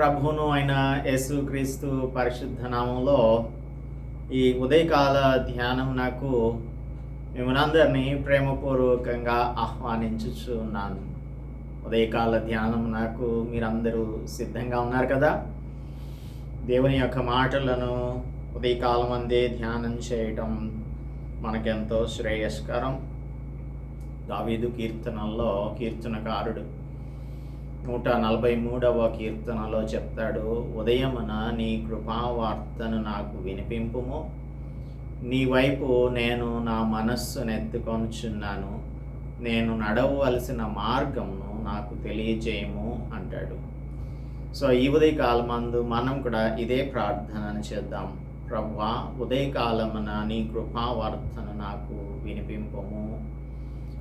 ప్రభువును అయిన యేసుక్రీస్తు పరిశుద్ధ నామంలో ఈ ఉదయకాల ధ్యానం నాకు మిమ్మల్ని ప్రేమపూర్వకంగా ఆహ్వానించుచు ఉన్నాను. ఉదయకాల ధ్యానం నాకు మీరందరూ సిద్ధంగా ఉన్నారు కదా? దేవుని యొక్క మాటలను ఉదయకాలం అందే ధ్యానం చేయటం మనకెంతో శ్రేయస్కరం. దావీదు కీర్తనల్లో కీర్తనకారుడు నూట నలభై మూడవ కీర్తనలో చెప్తాడు ఉదయమున నీ కృపావార్తను నాకు వినిపింపుము. నీ వైపు నేను నా మనస్సును ఎత్తుకొనుచున్నాను. నేను నడవలసిన మార్గమును నాకు తెలియజేయము అంటాడు. సో ఈ ఉదయకాలమందు మనం కూడా ఇదే ప్రార్థనను చేద్దాం. ప్రభా ఉదయకాలమున నీ కృపావార్తను నాకు వినిపింపము.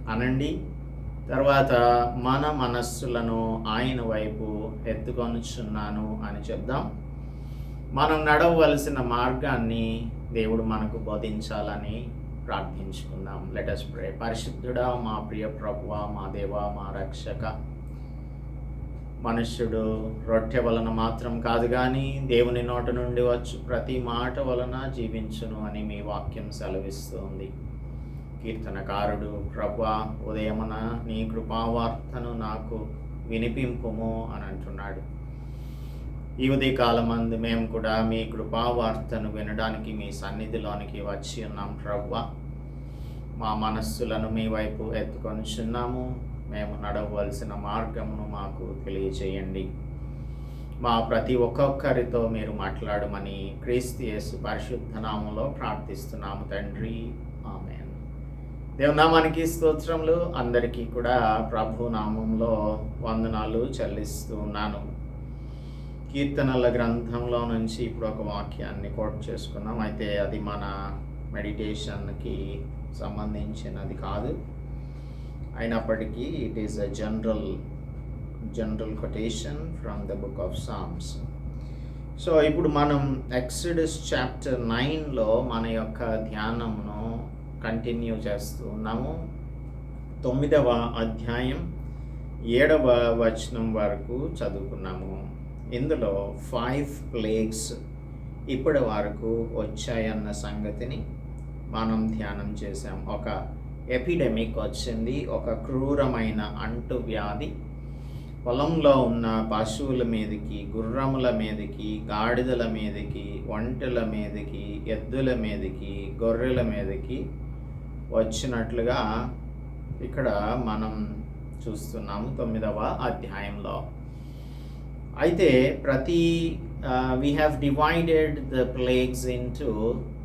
అనండి తర్వాత మన మనస్సులను ఆయన వైపు ఎత్తుకొనుచున్నాను అని చెప్దాం. మనం నడవలసిన మార్గాన్ని దేవుడు మనకు బోధించాలని ప్రార్థించుకుందాం. లెటస్ ప్రే పరిశుద్ధుడా మా ప్రియ ప్రభువ మా దేవ మా రక్షక. మనుష్యుడు రొట్టె వలన మాత్రం కాదు కానీ దేవుని నోట నుండి వచ్చు ప్రతి మాట వలన జీవించును అని మీ వాక్యం సెలవిస్తుంది. కీర్తనకారుడు ప్రభా ఉదయమున నీ కృపావార్తను నాకు వినిపింపుము అని అంటున్నాడు. ఈ ఉదయకాలమందు మేము కూడా మీ కృపావార్తను వినడానికి మీ సన్నిధిలోనికి వచ్చి ఉన్నాం ప్రభా. మా మనస్సులను మీ వైపు ఎత్తుకొనిచున్నాము మేము నడవలసిన మార్గమును మాకు తెలియచేయండి. మా ప్రతి ఒక్కొక్కరితో మీరు మాట్లాడమని క్రీస్తు యేసు పరిశుద్ధ నామంలో ప్రార్థిస్తున్నాము తండ్రి. దేవనామానికి స్తోత్రములు. అందరికీ కూడా ప్రభు నామంలో వందనాలు చెల్లిస్తూ ఉన్నాను. కీర్తనల గ్రంథంలో నుంచి ఇప్పుడు ఒక వాక్యాన్ని కోట్ చేసుకున్నాం. అయితే అది మన మెడిటేషన్కి సంబంధించినది కాదు. అయినప్పటికీ it is a general general quotation from the book of Psalms so ఇప్పుడు మనం ఎక్సిడస్ చాప్టర్ నైన్లో మన యొక్క ధ్యానమును కంటిన్యూ చేస్తూ ఉన్నాము. తొమ్మిదవ అధ్యాయం ఏడవ వచనం వరకు చదువుకున్నాము. ఇందులో ఫైవ్ ప్లేగ్స్ ఇప్పటి వరకు వచ్చాయన్న సంగతిని మనం ధ్యానం చేసాం ఒక ఎపిడెమిక్ వచ్చింది ఒక క్రూరమైన అంటు వ్యాధి. పొలంలో ఉన్న పశువుల మీదకి గుర్రముల మీదకి గాడిదల మీదకి ఒంటెల మీదకి ఎద్దుల మీదకి గొర్రెల మీదకి వచ్చినట్లుగా ఇక్కడ మనం చూస్తున్నాము తొమ్మిదవ అధ్యాయంలో. అయితే ప్రతి we have divided the plagues into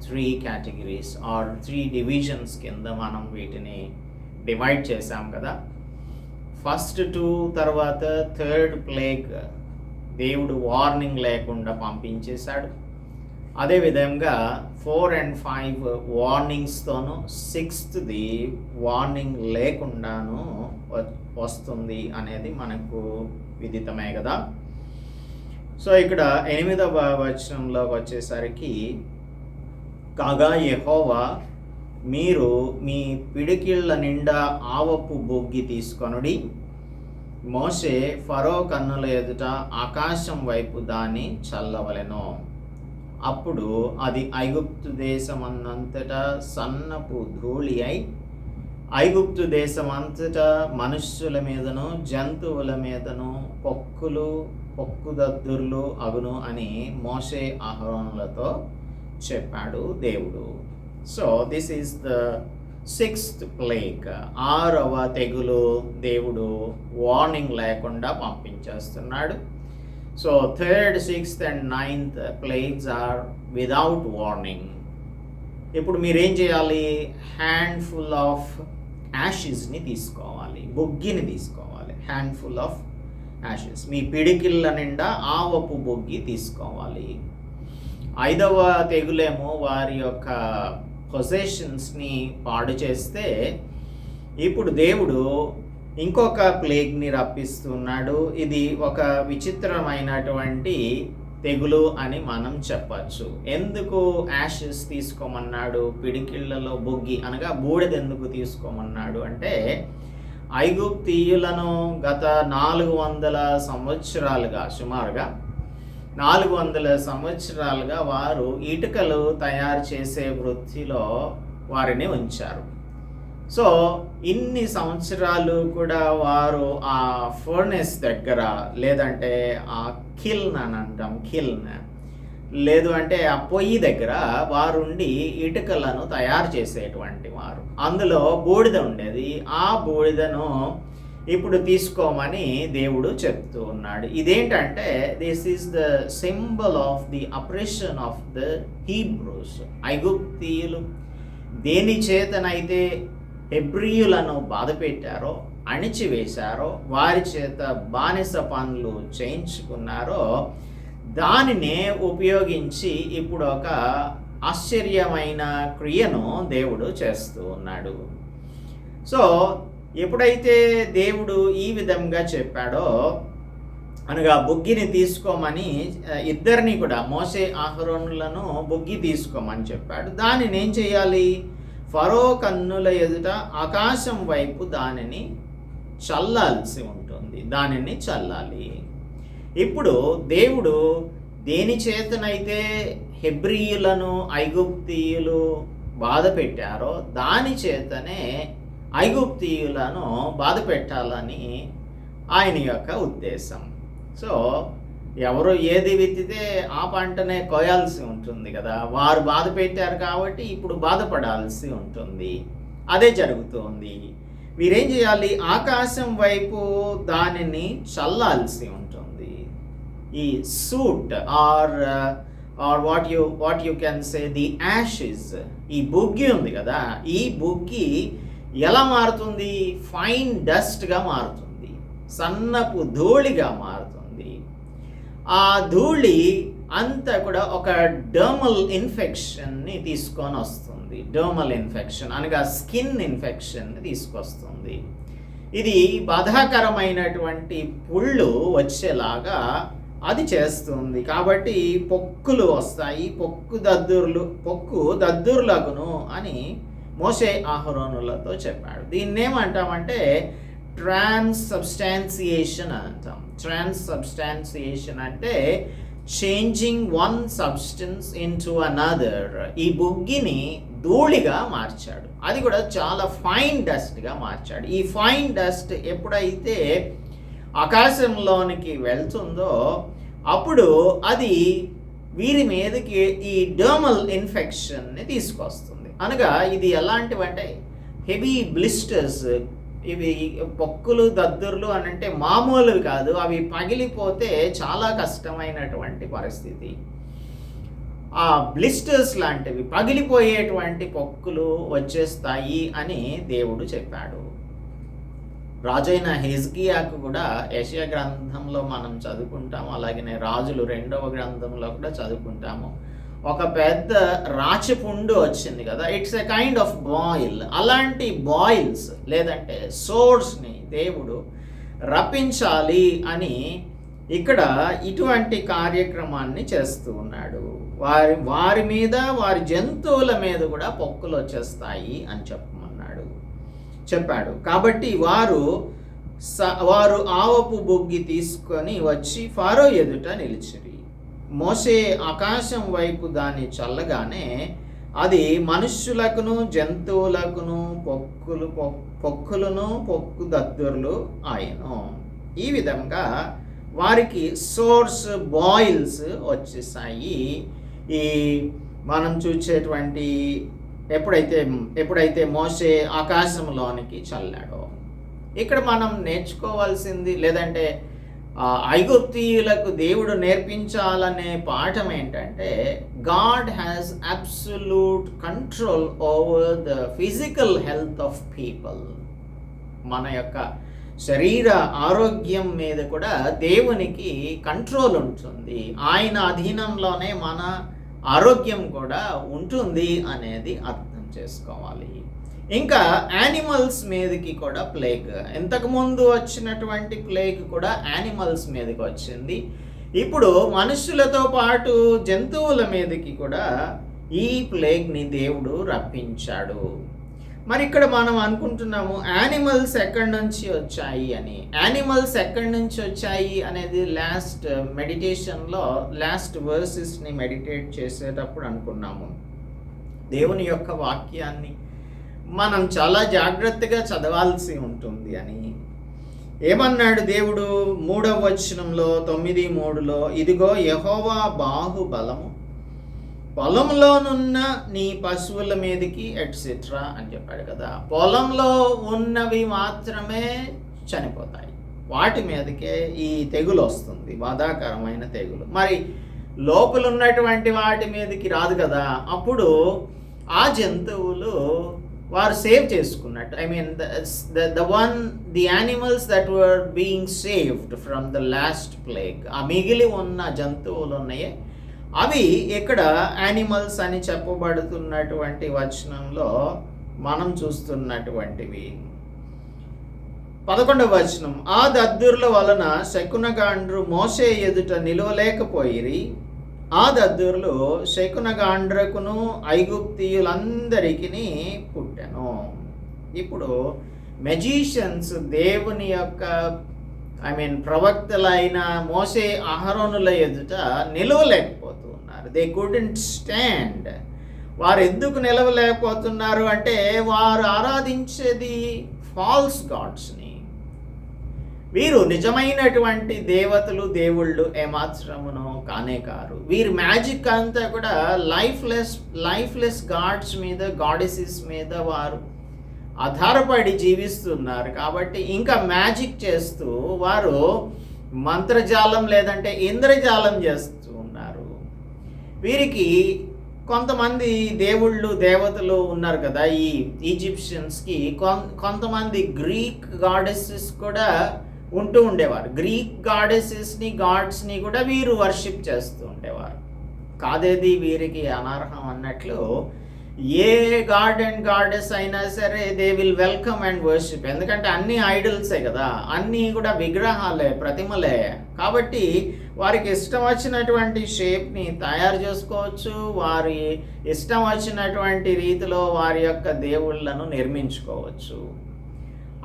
three categories or three divisions కింద మనం వీటిని డివైడ్ చేసాం కదా. ఫస్ట్ టూ తర్వాత థర్డ్ ప్లేగ్ దేవుడు వార్నింగ్ లేకుండా పంపించేశాడు. అదేవిధంగా ఫోర్ అండ్ ఫైవ్ వార్నింగ్స్తోనూ సిక్స్త్ది వార్నింగ్ లేకుండాను వస్తుంది అనేది మనకు విదితమే కదా సో ఇక్కడ ఎనిమిదవ వచనంలోకి వచ్చేసరికి కాగా యహోవా మీరు మీ పిడికిళ్ళ నిండా ఆవపు బొగ్గి తీసుకొనుడి మోసే ఫరో కన్నుల ఎదుట ఆకాశం వైపు దాన్ని చల్లవలెను. అప్పుడు అది ఐగుప్తు దేశమన్నంతటా సన్నపు ధూళి అయి ఐగుప్తు దేశమంతటా మనుష్యుల మీదను జంతువుల మీదను పొక్కులు పొక్కుదద్దుర్లు అగును అని మోసే ఆహ్వానులతో చెప్పాడు దేవుడు. So this is the sixth plague ఆరవ తెగులు దేవుడు వార్నింగ్ లేకుండా పంపించేస్తున్నాడు. So third sixth and ninth plagues are without warning ఇప్పుడు మీరేం చేయాలి? హ్యాండ్ ఫుల్ ఆఫ్ యాషెస్ని తీసుకోవాలి. బొగ్గిని తీసుకోవాలి. హ్యాండ్ ఫుల్ ఆఫ్ యాషెస్ మీ పిడికిళ్ళ నిండా ఆవపు బొగ్గి తీసుకోవాలి. ఐదవ తెగులేమో వారి యొక్క పొజెషన్స్ని పాడు చేస్తే ఇప్పుడు దేవుడు ఇంకొక ప్లేగ్ని రప్పిస్తున్నాడు. ఇది ఒక విచిత్రమైనటువంటి తెగులు అని మనం చెప్పచ్చు. ఎందుకు యాషెస్ తీసుకోమన్నాడు? పిడికిళ్ళలో బొగ్గి అనగా బూడిద ఎందుకు తీసుకోమన్నాడు అంటే ఐగుప్తీయులను గత నాలుగు వందల సంవత్సరాలుగా సుమారుగా నాలుగు వందల సంవత్సరాలుగా వారు ఇటుకలు తయారు చేసే వృత్తిలో వారిని ఉంచారు. సో ఇన్ని సంవత్సరాలు కూడా వారు ఆ ఫర్నెస్ దగ్గర లేదంటే ఆ కిల్న్ అని అంటాం కిల్న్. లేదు అంటే ఆ పొయ్యి దగ్గర వారుండి ఇటుకలను తయారు చేసేటువంటి వారు. అందులో బూడిద ఉండేది. ఆ బూడిదను ఇప్పుడు తీసుకోమని దేవుడు చెప్తూ ఉన్నాడు. ఇదేంటంటే this is the symbol of the oppression of the Hebrews ఐగుప్తీయులు. దేని చేతనైతే హెబ్రియులను బాధపెట్టారో అణిచివేశారో వారి చేత బానిస పనులు చేయించుకున్నారో దానినే ఉపయోగించి ఇప్పుడు ఒక ఆశ్చర్యమైన క్రియను దేవుడు చేస్తూ ఉన్నాడు. సో ఎప్పుడైతే దేవుడు ఈ విధంగా చెప్పాడో అనగా బుగ్గిని తీసుకోమని ఇద్దరిని కూడా మోసే ఆహరోనులను బుగ్గి తీసుకోమని చెప్పాడు. దానిని ఏం చేయాలి? ఫరో కన్నుల ఎదుట ఆకాశం వైపు దానిని చల్లాల్సి ఉంటుంది. దానిని చల్లాలి. ఇప్పుడు దేవుడు దేని చేతనైతే హెబ్రియులను ఐగుప్తీయులు బాధ పెట్టారో దాని చేతనే ఐగుప్తీయులను బాధ పెట్టాలని ఆయన యొక్క ఉద్దేశం. సో ఎవరు ఏది విత్తితే ఆ పంటనే కోయాల్సి ఉంటుంది కదా. వారు బాధ పెట్టారు కాబట్టి ఇప్పుడు బాధపడాల్సి ఉంటుంది. అదే జరుగుతుంది. వీరేం చేయాలి? ఆకాశం వైపు దానిని చల్లాల్సి ఉంటుంది. ఈ soot or or what you what you can say the ashes ఈ బుగ్గి ఉంది కదా. ఈ బుగ్గి ఎలా మారుతుంది? ఫైన్ డస్ట్గా మారుతుంది. సన్నపు ధూళిగా మారుతుంది. ఆ ధూళి అంతా కూడా ఒక డర్మల్ ఇన్ఫెక్షన్ని తీసుకొని వస్తుంది. డర్మల్ ఇన్ఫెక్షన్ అనగా స్కిన్ ఇన్ఫెక్షన్ని తీసుకొస్తుంది. ఇది బాధాకరమైనటువంటి పుళ్ళు వచ్చేలాగా అది చేస్తుంది. కాబట్టి పొక్కులు వస్తాయి. పొక్కు దద్దుర్లు పొక్కు దద్దుర్లగును అని మోసే ఆహరోనులతో చెప్పాడు. దీన్ని ఏమంటామంటే ట్రాన్స్ సబ్స్టాన్సియేషన్ అంటాం. ట్రాన్స్ సబ్స్టాన్సియేషన్ అంటే changing one substance into another ఈ బుగ్గిని ధూళిగా మార్చాడు. అది కూడా చాలా ఫైన్ డస్ట్గా మార్చాడు. ఈ ఫైన్ డస్ట్ ఎప్పుడైతే ఆకాశంలోనికి వెళ్తుందో అప్పుడు అది వీరి మీదకి ఈ డర్మల్ ఇన్ఫెక్షన్ని తీసుకొస్తుంది. అనగా ఇది ఎలాంటివంటే హెవీ బ్లిస్టర్స్ ఇవి పొక్కులు దద్దుర్లు అని అంటే మామూలువి కాదు. అవి పగిలిపోతే చాలా కష్టమైనటువంటి పరిస్థితి. ఆ బ్లిస్టర్స్ లాంటివి పగిలిపోయేటువంటి పొక్కులు వచ్చేస్తాయి అని దేవుడు చెప్పాడు. రాజైన హెజ్కియాకు కూడా యశయ గ్రంథంలో మనం చదువుకుంటాము. అలాగనే రాజులు రెండవ గ్రంథంలో కూడా చదువుకుంటాము. ఒక పెద్ద రాచపుండు వచ్చింది కదా. It's a kind of boil అలాంటి బాయిల్స్ లేదంటే సోర్స్ని దేవుడు రప్పించాలి అని ఇక్కడ ఇటువంటి కార్యక్రమాన్ని చేస్తూ ఉన్నాడు. వారి వారి మీద వారి జంతువుల మీద కూడా పొక్కులు వచ్చేస్తాయి అని చెప్పమన్నాడు. చెప్పాడు. కాబట్టి వారు స- వారు ఆవపు బొగ్గి తీసుకొని వచ్చి ఫారో ఎదుట నిలిచిరి. మోసే ఆకాశం వైపు దాన్ని చల్లగానే అది మనుష్యులకును జంతువులకును పొక్కులు పొక్కులను పొక్కు దద్దుర్లు ఆయను. ఈ విధంగా వారికి సోర్స్ బాయిల్స్ వచ్చేసాయి. ఈ మనం చూసేటువంటి ఎప్పుడైతే ఎప్పుడైతే మోసే ఆకాశంలోనికి చల్లాడో ఇక్కడ మనం నేర్చుకోవాల్సింది లేదంటే ఐగుప్తీయులకు దేవుడు నేర్పించాలనే పాఠం ఏంటంటే God has absolute control over the physical health of people. మన యొక్క శరీర ఆరోగ్యం మీద కూడా దేవునికి కంట్రోల్ ఉంటుంది. ఆయన అధీనంలోనే మన ఆరోగ్యం కూడా ఉంటుంది అనేది అర్థం చేసుకోవాలి. ఇంకా యానిమల్స్ మీదకి కూడా ప్లేగ్ ఇంతకుముందు వచ్చినటువంటి ప్లేగ్ కూడా యానిమల్స్ మీదకి వచ్చింది. ఇప్పుడు మనుషులతో పాటు జంతువుల మీదకి కూడా ఈ ప్లేగ్ని దేవుడు రప్పించాడు. మరి ఇక్కడ మనం అనుకుంటున్నాము యానిమల్స్ ఎక్కడి నుంచి వచ్చాయి అని. యానిమల్స్ ఎక్కడి నుంచి వచ్చాయి అనేది లాస్ట్ మెడిటేషన్లో లాస్ట్ వర్సెస్ని మెడిటేట్ చేసేటప్పుడు అనుకున్నాము. దేవుని యొక్క వాక్యాన్ని మనం చాలా జాగ్రత్తగా చదవాల్సి ఉంటుంది అని. ఏమన్నాడు దేవుడు? మూడవ వచనంలో తొమ్మిది మూడులో ఇదిగో యహోవా బాహుబలము. పొలంలోనున్న నీ పశువుల మీదకి ఎట్సెట్రా అని చెప్పాడు కదా. పొలంలో ఉన్నవి మాత్రమే చనిపోతాయి. వాటి మీదకే ఈ తెగులు వస్తుంది బాధాకరమైన తెగులు. మరి లోపల ఉన్నటువంటి వాటి మీదకి రాదు కదా. అప్పుడు ఆ జంతువులు వారు సేవ్ చేసుకున్నట్టు. I mean the one the animals that were being saved from the last plague ఆ మిగిలి ఉన్న జంతువులు ఉన్నాయే అవి ఇక్కడ యానిమల్స్ అని చెప్పబడుతున్నటువంటి వచనంలో మనం చూస్తున్నటువంటివి. పదకొండవ వచనం ఆ దద్దుర్ల వలన శకునగాండ్రు మోసే ఎదుట నిలవలేకపోయిరి. ఆ దద్దుర్లు శకునగాండ్రకును ఐగుప్తియులందరికీ పుట్టెను ఇప్పుడు మెజీషియన్స్ దేవుని యొక్క ఐ మీన్ ప్రవక్తలైన మోసే అహరోనుల ఎదుట నిలవలేకపోతూ ఉన్నారు. దే కుడెంట్ స్టాండ్ వారు ఎందుకు నిలవలేకపోతున్నారు అంటే వారు ఆరాధించేది ఫాల్స్ గాడ్స్ని వీరు నిజమైనటువంటి దేవతలు దేవుళ్ళు ఏమాత్రమును కానే కారు. వీరి మ్యాజిక్ అంతా కూడా లైఫ్లెస్ లైఫ్లెస్ గాడ్స్ మీద గాడెసెస్ మీద వారు ఆధారపడి జీవిస్తున్నారు. కాబట్టి ఇంకా మ్యాజిక్ చేస్తూ వారు మంత్రజాలం లేదంటే ఇంద్రజాలం చేస్తూ ఉన్నారు. వీరికి కొంతమంది దేవుళ్ళు దేవతలు ఉన్నారు కదా ఈ ఈజిప్షియన్స్కి. కొంతమంది గ్రీక్ గాడెసెస్ కూడా ఉంటూ ఉండేవారు గ్రీక్ గాడెసెస్ని గాడ్స్ని కూడా వీరు వర్షిప్ చేస్తూ ఉండేవారు. కాదేది వీరికి అనర్హం అన్నట్లు ఏ గాడ్ అండ్ గాడెస్ అయినా సరే they will welcome and worship ఎందుకంటే అన్ని ఐడల్సే కదా అన్నీ కూడా విగ్రహాలే ప్రతిమలే. కాబట్టి వారికి ఇష్టం వచ్చినటువంటి షేప్ని తయారు చేసుకోవచ్చు. వారి ఇష్టం వచ్చినటువంటి రీతిలో వారి యొక్క దేవుళ్ళను నిర్మించుకోవచ్చు.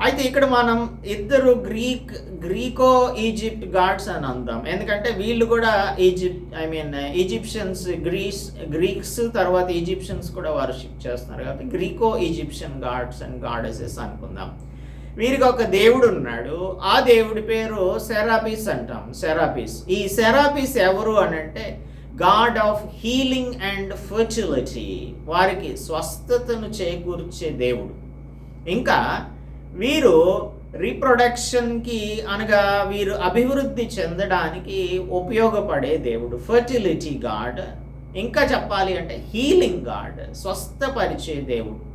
అయితే ఇక్కడ మనం ఇద్దరు గ్రీక్ గ్రీకో ఈజిప్ట్ గాడ్స్ అని అందాం. ఎందుకంటే వీళ్ళు కూడా Egypt I mean Egyptians Greece Greeks తర్వాత ఈజిప్షియన్స్ కూడా వర్షిప్ చేస్తున్నారు. కాబట్టి Greco Egyptian gods and goddesses అనుకుందాం. వీరికి ఒక దేవుడు ఉన్నాడు. ఆ దేవుడి పేరు సెరాపీస్ అంటాం సెరాపీస్. ఈ సెరాపీస్ ఎవరు అని అంటే god of healing and fertility వారికి స్వస్థతను చేకూర్చే దేవుడు. ఇంకా వీరు రీప్రొడక్షన్కి అనగా వీరు అభివృద్ధి చెందడానికి ఉపయోగపడే దేవుడు ఫర్టిలిటీ గాడ్ ఇంకా చెప్పాలి అంటే హీలింగ్ గాడ్ స్వస్థపరిచే దేవుడు.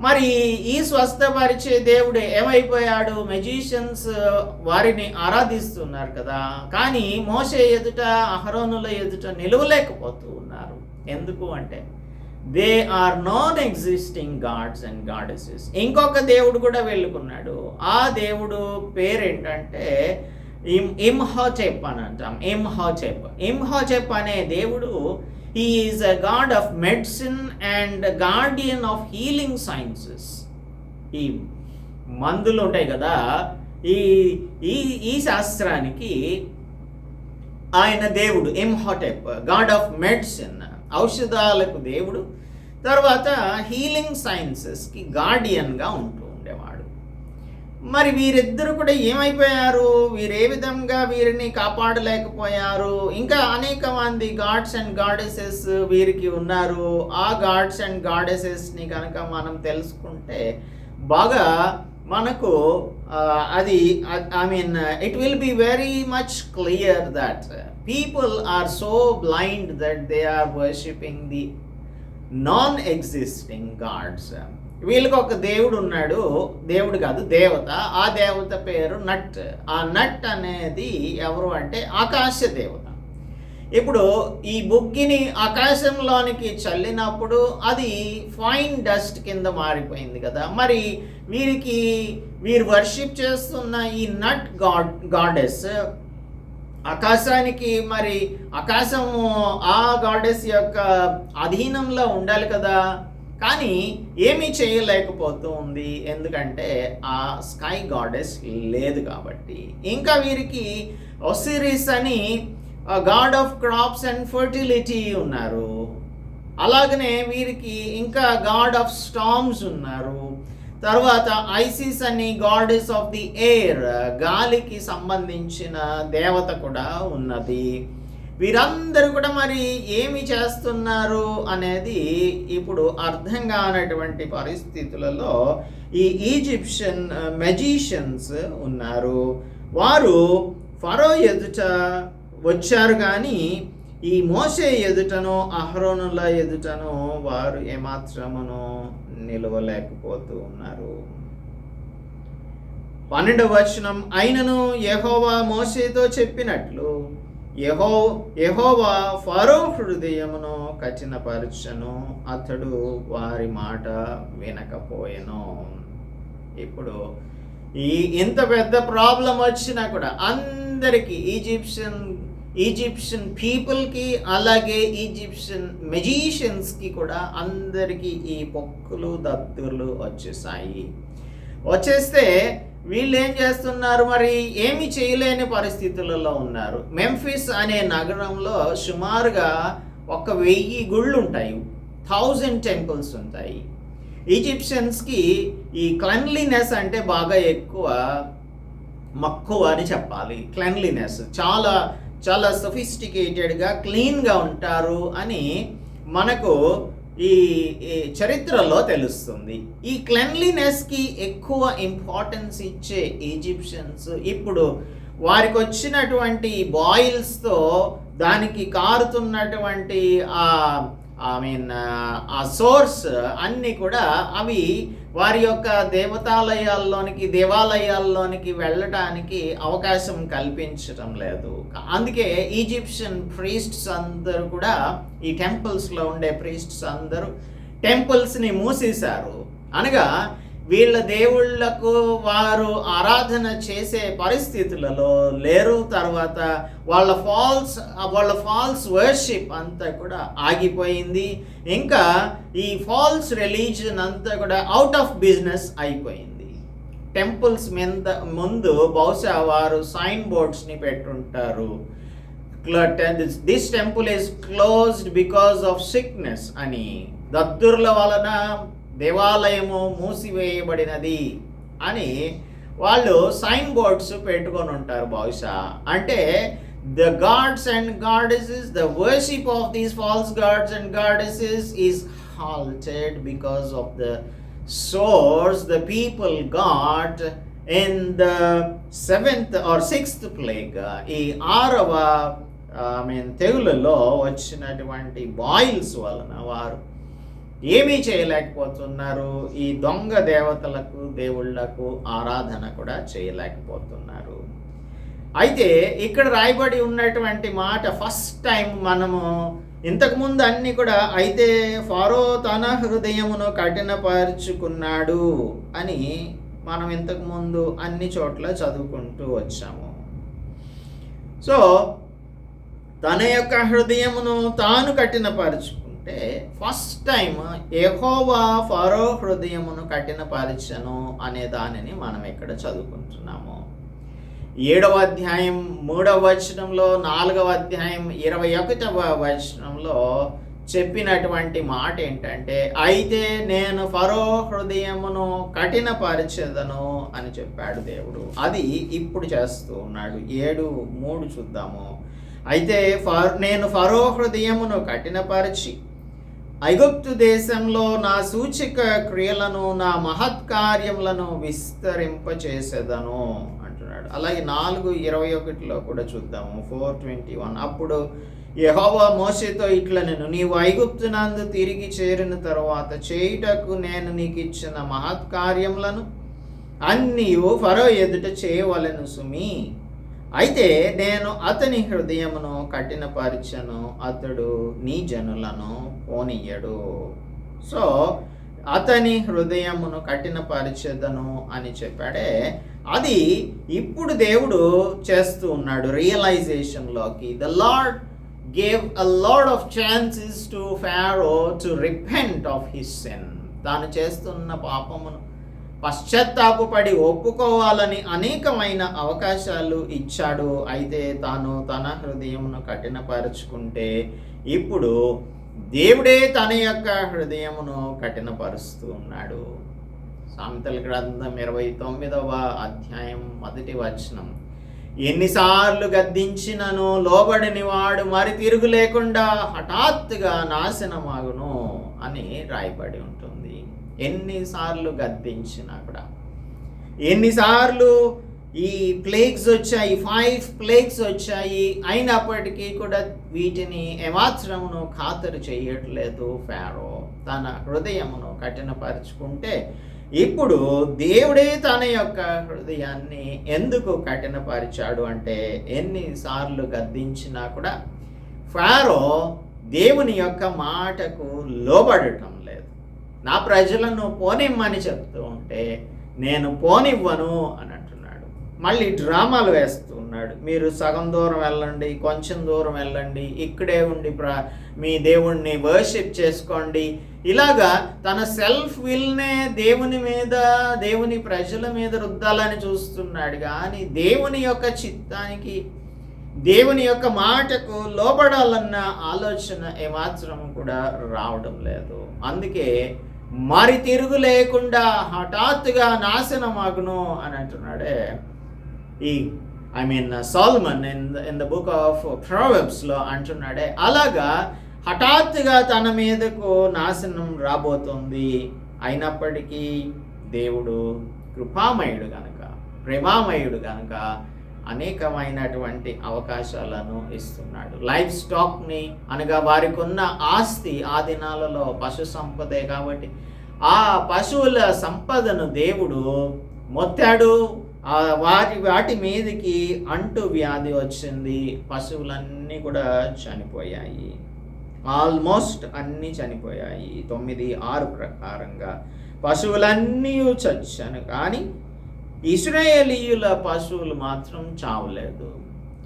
మరి ఈ స్వస్థపరిచే దేవుడు ఏమైపోయాడు? మెజిషియన్స్ వారిని ఆరాధిస్తున్నారు కదా. కానీ మోసే ఎదుట అహరోనుల ఎదుట నిలవలేకపోతూ ఉన్నారు. ఎందుకు అంటే they are non existing gods and goddesses ఇంకొక దేవుడు కూడా వెళ్ళుకున్నాడు. ఆ దేవుడు పేరేంటంటే ఇమ్ ఇమ్హాచెప్ అని అంటాం. ఇమ్హాచెప్. ఇమ్హాచెప్ అనే దేవుడు is a god of medicine and guardian of healing sciences ఈ మందులు ఉంటాయి కదా ఈ ఈ ఈ శాస్త్రానికి ఆయన దేవుడు ఇమ్హాటెప్ గాడ్ ఆఫ్ మెడిసిన్ ఔషధాలకు దేవుడు. తర్వాత హీలింగ్ సైన్సెస్కి గార్డియన్గా ఉంటూ ఉండేవాడు. మరి వీరిద్దరు కూడా ఏమైపోయారు? వీరు ఏ విధంగా వీరిని కాపాడలేకపోయారు? ఇంకా అనేక మంది గాడ్స్ అండ్ గాడెసెస్ వీరికి ఉన్నారు. ఆ గాడ్స్ అండ్ గాడెసెస్ని కనుక మనం తెలుసుకుంటే బాగా మనకు అది I mean it will be very much clear that people are so blind that they are worshipping the non existing gods వీళ్ళకి ఒక దేవుడు ఉన్నాడు. దేవుడు కాదు దేవత. ఆ దేవత పేరు నట్. ఆ నట్ అనేది ఎవరు అంటే ఆకాశ దేవత. ఇప్పుడు ఈ బుగ్గిని ఆకాశంలోనికి చల్లినప్పుడు అది ఫైన్ డస్ట్ కింద మారిపోయింది కదా. మరి వీరికి వీరు వర్షిప్ చేస్తున్న ఈ నట్ గాడ్ గాడెస్ ఆకాశానికి మరి ఆకాశము ఆ గాడెస్ యొక్క అధీనంలో ఉండాలి కదా. కానీ ఏమీ చేయలేకపోతూ ఉంది. ఎందుకంటే ఆ స్కై గాడెస్ లేదు కాబట్టి. ఇంకా వీరికి ఒసిరిస్ అని god of crops and fertility ఉన్నారు. అలాగనే వీరికి ఇంకా గాడ్ ఆఫ్ స్టామ్స్ ఉన్నారు. తర్వాత ఐసిస్ అని గాడెస్ ఆఫ్ ది ఎయిర్ గాలికి సంబంధించిన దేవత కూడా ఉన్నది. వీరందరూ కూడా మరి ఏమి చేస్తున్నారు అనేది ఇప్పుడు అర్థం కానటువంటి పరిస్థితులలో ఈ ఈజిప్షియన్ మెజీషియన్స్ ఉన్నారు. వారు ఫరో ఎదుట వచ్చారు కానీ ఈ మోసే ఎదుటను అహరోనుల ఎదుటను వారు ఏమాత్రమును నిలవలేకపోతూ ఉన్నారు. పన్నెండవ వచనం అయినను యహోవా మోసేతో చెప్పినట్లు యహో యహోవా ఫరో హృదయమును కఠినపరచను అతడు వారి మాట వినకపోయెను. ఇప్పుడు ఈ ఇంత పెద్ద ప్రాబ్లం వచ్చినా కూడా అందరికీ ఈజిప్షియన్ ఈజిప్షియన్ పీపుల్కి అలాగే ఈజిప్షియన్ మెజీషియన్స్కి కూడా అందరికీ ఈ పొక్కులు దత్తులు వచ్చేసాయి. వచ్చేస్తే వీళ్ళు ఏం చేస్తున్నారు మరి? ఏమి చేయలేని పరిస్థితులలో ఉన్నారు. మెంఫిస్ అనే నగరంలో సుమారుగా ఒక వెయ్యి గుళ్ళు ఉంటాయి థౌజండ్ టెంపుల్స్ ఉంటాయి. ఈజిప్షియన్స్కి ఈ క్లెన్లీనెస్ అంటే బాగా ఎక్కువ మక్కువ అని చెప్పాలి. క్లెన్లీనెస్ చాలా చాలా సొఫిస్టికేటెడ్గా క్లీన్గా ఉంటారు అని మనకు ఈ చరిత్రలో తెలుస్తుంది. ఈ క్లెన్లీనెస్కి ఎక్కువ ఇంపార్టెన్స్ ఇచ్చే ఈజిప్షియన్స్ ఇప్పుడు వారికి వచ్చినటువంటి బాయిల్స్తో దానికి కారుతున్నటువంటి ఆ ఐ మీన్ ఆ సోర్స్ అన్నీ కూడా అవి వారి యొక్క దేవతాలయాల్లోనికి దేవాలయాల్లోనికి వెళ్ళటానికి అవకాశం కల్పించడం లేదు. అందుకే ఈజిప్షియన్ ప్రీస్ట్స్ అందరూ కూడా ఈ టెంపుల్స్లో ఉండే ప్రీస్ట్స్ అందరూ టెంపుల్స్ని మూసేశారు. అనగా వీళ్ళ దేవుళ్ళకు వారు ఆరాధన చేసే పరిస్థితులలో లేరు. తర్వాత వాళ్ళ ఫాల్స్ వాళ్ళ ఫాల్స్ వర్షిప్ అంతా కూడా ఆగిపోయింది. ఇంకా ఈ ఫాల్స్ రిలీజన్ అంతా కూడా అవుట్ ఆఫ్ బిజినెస్ అయిపోయింది. టెంపుల్స్ మీద ముందు బహుశా వారు సైన్ బోర్డ్స్ని పెట్టుంటారు. This temple is closed because of sickness అని. దద్దుర్ల వలన దేవాలయము మూసివేయబడినది అని వాళ్ళు సైన్ బోర్డ్స్ పెట్టుకొని ఉంటారు బహుశా. అంటే the gods and goddesses the worship of these false gods and goddesses is halted because of the source the people god in the seventh or sixth plague. ఈ ఆరవ ఐ మీన్ తెగులలో వచ్చినటువంటి boils వలన వారు ఏమీ చేయలేకపోతున్నారు. ఈ దొంగ దేవతలకు దేవుళ్ళకు ఆరాధన కూడా చేయలేకపోతున్నారు. అయితే ఇక్కడ రాయబడి ఉన్నటువంటి మాట ఫస్ట్ టైం మనము ఇంతకుముందు అన్నీ కూడా అయితే ఫారో తన హృదయమును కఠినపరుచుకున్నాడు అని మనం ఇంతకుముందు అన్ని చోట్ల చదువుకుంటూ వచ్చాము. సో తన యొక్క హృదయమును తాను అంటే ఫస్ట్ టైం ఎహోవా ఫరో హృదయమును కఠినపరచను అనే దానిని మనం ఇక్కడ చదువుకుంటున్నాము. ఏడవ అధ్యాయం మూడవ వచనంలో నాలుగవ అధ్యాయం ఇరవై ఒకటవ వచనంలో చెప్పినటువంటి మాట ఏంటంటే అయితే నేను ఫరో హృదయమును కఠినపరిచేదను అని చెప్పాడు దేవుడు. అది ఇప్పుడు చేస్తూ ఉన్నాడు. ఏడు మూడు చూద్దాము. అయితే ఫర్ నేను ఫరో హృదయమును కఠినపరిచి ఐగుప్తు దేశంలో నా సూచిక క్రియలను నా మహత్కార్యములను విస్తరింపచేసేదను అంటున్నాడు. అలాగే నాలుగు ఇరవై ఒకటిలో కూడా చూద్దాము ఫోర్ ట్వంటీ వన్. అప్పుడు యహోవా మోసేతో ఇట్లా నేను నీవు ఐగుప్తునందు తిరిగి చేరిన తర్వాత చేయుటకు నేను నీకు ఇచ్చిన మహత్కార్యములను అన్నీ ఫరో ఎదుట చేయవలెను సుమి అయితే నేను అతని హృదయమును కఠినపరిచను అతడు నీ జనులను పోనీయడు. సో అతని హృదయమును కఠినపరిచెదను అని చెప్పాడే. అది ఇప్పుడు దేవుడు చేస్తూ ఉన్నాడు రియలైజేషన్లోకి. The Lord gave a lot of chances to Pharaoh to repent of his sin తాను చేస్తున్న పాపమును పశ్చాత్తాపడి ఒప్పుకోవాలని అనేకమైన అవకాశాలు ఇచ్చాడు. అయితే తాను తన హృదయమును కఠినపరుచుకుంటే ఇప్పుడు దేవుడే తన యొక్క హృదయమును కఠినపరుస్తూ ఉన్నాడు. సామెతల గ్రంథం ఇరవై తొమ్మిదవ అధ్యాయం మొదటి వచనం. ఎన్నిసార్లు గద్దించినను లోబడిని వాడు మరి తిరుగు లేకుండా హఠాత్తుగా నాశనమాగును అని రాయబడి ఉంది. ఎన్నిసార్లు గద్దించినా కూడా. ఎన్నిసార్లు ఈ ప్లేగ్స్ వచ్చాయి ఫైవ్ ప్లేగ్స్ వచ్చాయి అయినప్పటికీ కూడా వీటిని ఏమాత్రమును ఖాతరు చేయట్లేదు ఫారో. తన హృదయమును కఠినపరుచుకుంటే ఇప్పుడు దేవుడే తన యొక్క హృదయాన్ని ఎందుకు కఠినపరిచాడు అంటే ఎన్నిసార్లు గద్దించినా కూడా ఫారో దేవుని యొక్క మాటకు లోబడటం. నా ప్రజలను పోనిమ్మని చెప్తూ ఉంటే నేను పోనివ్వను అని అంటున్నాడు. మళ్ళీ డ్రామాలు వేస్తున్నాడు మీరు సగం దూరం వెళ్ళండి కొంచెం దూరం వెళ్ళండి ఇక్కడే ఉండి ప్రా మీ దేవుణ్ణి వర్షిప్ చేసుకోండి. ఇలాగా తన సెల్ఫ్ విల్నే దేవుని మీద దేవుని ప్రజల మీద రుద్దాలని చూస్తున్నాడు. కానీ దేవుని యొక్క చిత్తానికి దేవుని యొక్క మాటకు లోపడాలన్న ఆలోచన ఏమాత్రం కూడా రావడం లేదు. అందుకే మరి తిరుగు లేకుండా హఠాత్తుగా నాశనమాగును అని అంటున్నాడే ఈ I mean Solomon in in the book of ప్రావెబ్స్లో అంటున్నాడే అలాగా హఠాత్తుగా తన మీదకు నాశనం రాబోతుంది. అయినప్పటికీ దేవుడు కృపామయుడు గనక ప్రేమామయుడు గనక అనేకమైనటువంటి అవకాశాలను ఇస్తున్నాడు. లైఫ్ స్టాక్ని అనగా వారికి ఉన్న ఆస్తి ఆ దినాలలో పశు సంపదే కాబట్టి ఆ పశువుల సంపదను దేవుడు మొత్తాడు. వారి వాటి వాటి మీదకి అంటు వ్యాధి వచ్చింది. పశువులన్నీ కూడా చనిపోయాయి. ఆల్మోస్ట్ అన్నీ చనిపోయాయి. తొమ్మిది ఆరు ప్రకారంగా పశువులన్నీ చచ్చాను. కానీ ఇస్రాయేలీయుల పశువులు మాత్రం చావలేదు.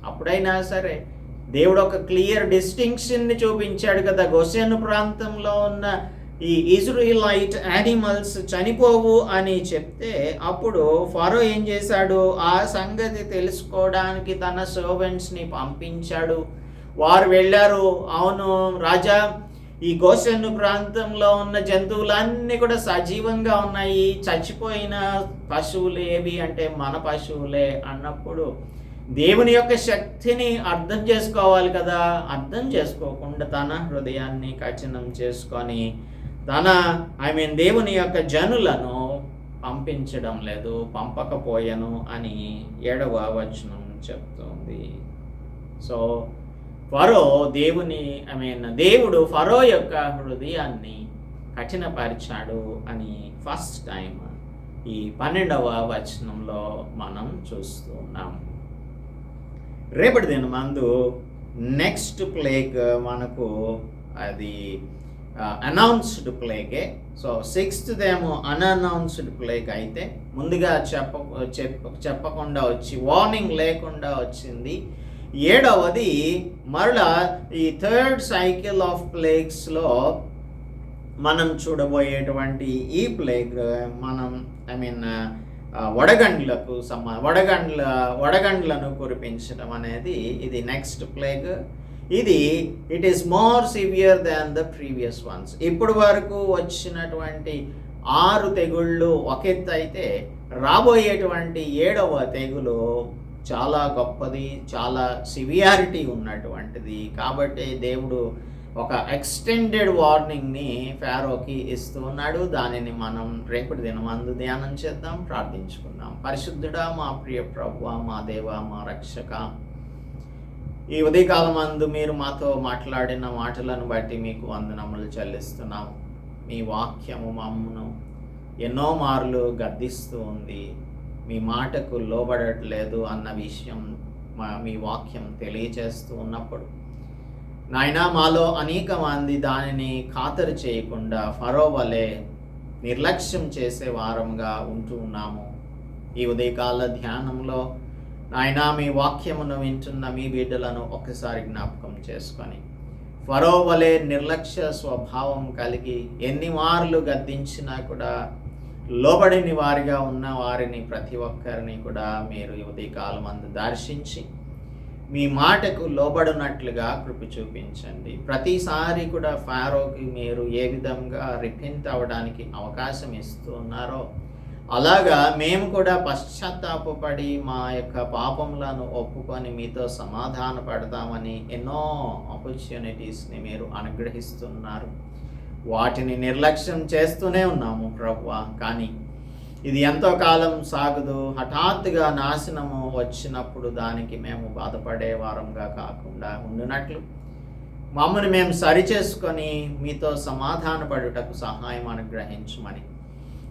అప్పుడైనా సరే దేవుడు ఒక క్లియర్ డిస్టింక్షన్ని చూపించాడు కదా. గోసేను ప్రాంతంలో ఉన్న ఈ ఇజ్రాయిలైట్ యానిమల్స్ చనిపోవు అని చెప్తే అప్పుడు ఫరో ఏం చేశాడు? ఆ సంగతి తెలుసుకోవడానికి తన సర్వెంట్స్ని పంపించాడు. వారు వెళ్ళారు. అవును రాజా ఈ గోసెన్ను ప్రాంతంలో ఉన్న జంతువులన్నీ కూడా సజీవంగా ఉన్నాయి. చచ్చిపోయిన పశువులు ఏవి అంటే మన పశువులే అన్నప్పుడు దేవుని యొక్క శక్తిని అర్థం చేసుకోవాలి కదా. అర్థం చేసుకోకుండా తన హృదయాన్ని కఠినం చేసుకొని తన ఐ మీన్ దేవుని యొక్క జనులను పంపించడం లేదు. పంపకపోయాను అని ఏడవ వచనం చెప్తుంది. సో ఫరో దేవుని ఐ మీన్ దేవుడు ఫరో యొక్క హృదయాన్ని కఠినపరిచాడు అని ఫస్ట్ టైం ఈ పన్నెండవ వచనంలో మనం చూస్తున్నాం. రేపటి దిన మందు నెక్స్ట్ ప్లేగ్ మనకు అది అనౌన్స్డ్ ప్లేగే సో సిక్స్త్ ఏమో అన్అనౌన్స్డ్ ప్లేగ్ అయితే ముందుగా చెప్ప చెప్ప చెప్పకుండా వచ్చి వార్నింగ్ లేకుండా వచ్చింది. ఏడవది మరలా ఈ థర్డ్ సైకిల్ ఆఫ్ ప్లేగ్స్లో మనం చూడబోయేటువంటి ఈ ప్లేగ్ మనం ఐ మీన్ వడగండ్లకు సంబ వడగండ్ల వడగండ్లను కురిపించడం అనేది ఇది నెక్స్ట్ ప్లేగ్. ఇది it is more severe than the previous ones ఇప్పుడు వరకు వచ్చినటువంటి ఆరు తెగుళ్ళు ఒక ఎత్తు అయితే రాబోయేటువంటి ఏడవ తెగులు చాలా గొప్పది చాలా సివియారిటీ ఉన్నటువంటిది. కాబట్టి దేవుడు ఒక ఎక్స్టెండెడ్ వార్నింగ్ని ఫారోకి ఇస్తూ ఉన్నాడు. దానిని మనం రేపటి దినమందు ధ్యానం చేద్దాం ప్రార్థించుకుందాం. పరిశుద్ధుడా మా ప్రియ ప్రభు మా దేవ మా రక్షక ఈ ఉదయకాలం అందు మీరు మాతో మాట్లాడిన మాటలను బట్టి మీకు వందనములు చెల్లిస్తున్నాం. మీ వాక్యము మమ్మను ఎన్నో మార్లు గద్దిస్తూ ఉంది. మీ మాటకు లోబడట్లేదు అన్న విషయం మా మీ వాక్యం తెలియచేస్తూ ఉన్నప్పుడు. నాయన మాలో అనేక మంది దానిని ఖాతరు చేయకుండా ఫరో వలె నిర్లక్ష్యం చేసే వారంగా ఉంటూ ఉన్నాము. ఈ ఉదయకాల ధ్యానంలో నాయన మీ వాక్యమును వింటున్న మీ బిడ్డలను ఒక్కసారి జ్ఞాపకం చేసుకొని ఫరో వలె నిర్లక్ష్య స్వభావం కలిగి ఎన్ని మార్లు గద్దించినా కూడా లోబడిని వారిగా ఉన్న వారిని ప్రతి ఒక్కరిని కూడా మీరు యువతి కాలం అందు దర్శించి మీ మాటకు లోబడినట్లుగా కృప చూపించండి. ప్రతిసారి కూడా ఫారోకి మీరు ఏ విధంగా రిపెంట్ అవ్వడానికి అవకాశం ఇస్తూ ఉన్నారో అలాగా మేము కూడా పశ్చాత్తాపడి మా యొక్క పాపములను ఒప్పుకొని మీతో సమాధాన పడతామని ఎన్నో ఆపర్చునిటీస్ని మీరు అనుగ్రహిస్తున్నారు. వాటిని నిర్లక్ష్యం చేస్తూనే ఉన్నాము ప్రభు. కానీ ఇది ఎంతో కాలం సాగదు. హఠాత్తుగా నాశనము వచ్చినప్పుడు దానికి మేము బాధపడే వారంగా కాకుండా ఉండినట్లు. మమ్మల్ని మేము సరిచేసుకొని మీతో సమాధానపడుటకు సహాయం అనుగ్రహించమని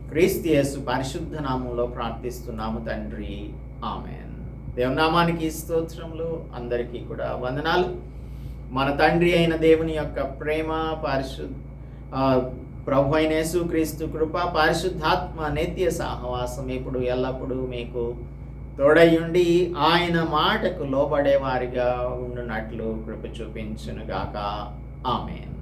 క్రీస్తు యేసు పరిశుద్ధ నామంలో ప్రార్థిస్తున్నాము తండ్రి. ఆమెన్. దేవనామానికి స్తోత్రములు. అందరికీ కూడా వందనాలు. మన తండ్రి అయిన దేవుని యొక్క ప్రేమ పరిశుద్ధ ప్రభు అయిన యేసుక్రీస్తు కృప పరిశుద్ధాత్మ నిత్య సహవాసం ఇప్పుడు ఎల్లప్పుడూ మీకు తోడయుండి ఆయన మాటకు లోబడేవారిగా ఉండునట్లు కృప చూపించునుగాక. ఆమెన్.